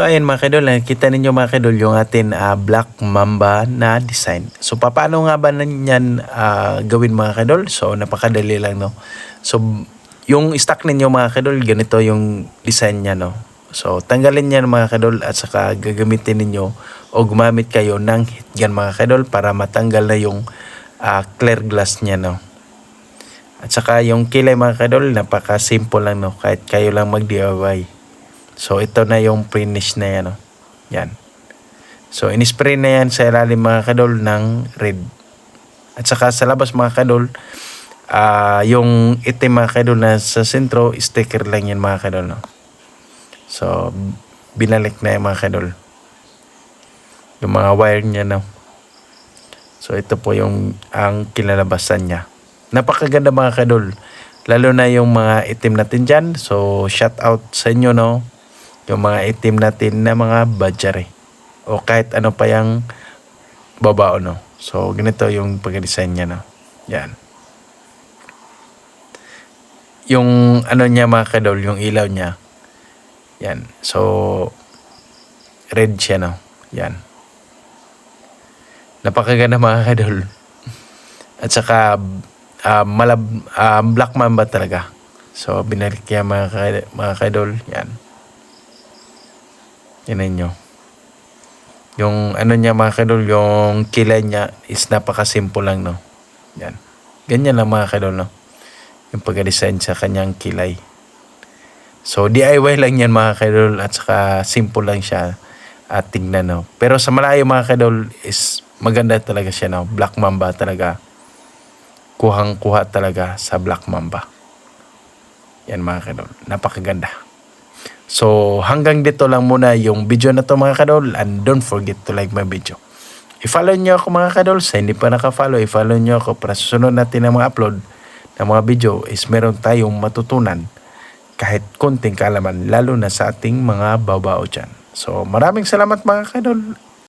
So ayan mga kadol, nakikita ninyo mga kadol yung atin ah, black mamba na design. So paano nga ba yan ah, gawin mga kadol? So napakadali lang no. So yung stock ninyo mga kadol, ganito yung design niya no. So tanggalin niya mga kadol at saka gagamitin ninyo o gumamit kayo ng heat gun mga kadol para matanggal na yung ah, clear glass niya no. At saka yung kilay mga kadol, napaka-simple lang no, kahit kayo lang mag-DIY. So ito na yung finish na yan. No? Yan. So inispray na yan sa ilalim mga kadol ng red. At saka sa labas mga kadol, ah yung itim mga kadol na sa sentro, sticker lang yan mga kadol. No? So binalik na yung mga kadol. Yung mga wire niya no. So ito po yung ang kinalabasan niya. Napakaganda mga kadol. Lalo na yung mga itim natin dyan. So shout out sa inyo no yung mga itim natin na mga badjare o kahit ano pa yung babao no. So ganito yung pag-design niya no. Yan. Yung ano niya mga kadol, yung ilaw niya. Yan. So red siya no. Yan. Napakaganda mga kadol. At saka ah, malab ah, black mamba talaga. So binalik niya mga, mga kadol. Yan. Tinan nyo. Yung ano niya mga kadol, yung kilay niya is napaka-simple lang, no? Yan. Ganyan lang mga kadol, no? Yung pag-design sa kanyang kilay. So, DIY lang yan mga kadol at saka simple lang siya at tingnan, no? Pero sa malayo mga kadol is maganda talaga siya, no? Black Mamba talaga. Kuhang-kuha talaga sa Black Mamba. Yan mga kadol. Napakaganda. So, hanggang dito lang muna yung video na to mga kadol and don't forget to like my video. I-follow nyo ako mga kadol sa hindi pa naka-follow, i-follow nyo ako para susunod natin ang mga upload ng mga video is meron tayong matutunan kahit konting kaalaman lalo na sa ating mga babao dyan. So, maraming salamat mga kadol